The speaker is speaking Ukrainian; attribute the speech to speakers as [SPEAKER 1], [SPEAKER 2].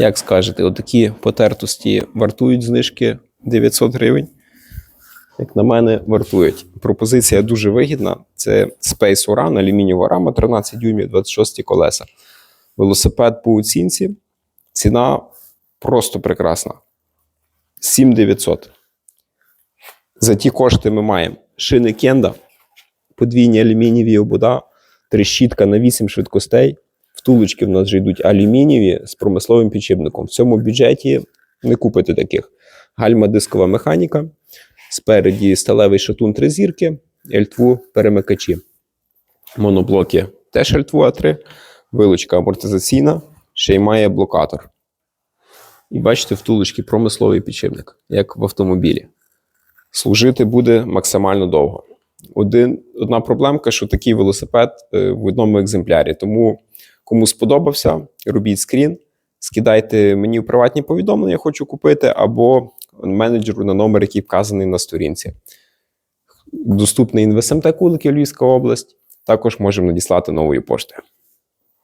[SPEAKER 1] Як скажете, отакі потертості вартують знижки 900 гривень. Як на мене, вартують. Пропозиція дуже вигідна. Це Space Uran, алюмінієва рама, 13 дюймів, 26 колеса. Велосипед по оцінці. Ціна просто прекрасна. 7900. За ті кошти ми маємо шини Кенда, подвійні алюмінієві обода, трещітка на 8 швидкостей. Втулочки в нас вже йдуть алюмінієві з промисловим підшипником. В цьому бюджеті не купите таких. Гальма дискова механіка. Спереді сталевий шатун три зірки, L2 перемикачі. Моноблоки теж L2 А3, вилучка амортизаційна, ще й має блокатор. І бачите, втулочки промисловий підшипник, як в автомобілі. Служити буде максимально довго. Один, одна проблемка, що такий велосипед е, в одному екземплярі. Тому кому сподобався, робіть скрін, скидайте мені в приватні повідомлення, хочу купити, або менеджеру на номер, який вказаний на сторінці. Доступний інвесмт Кулики Львівська область. Також можемо надіслати новою поштою.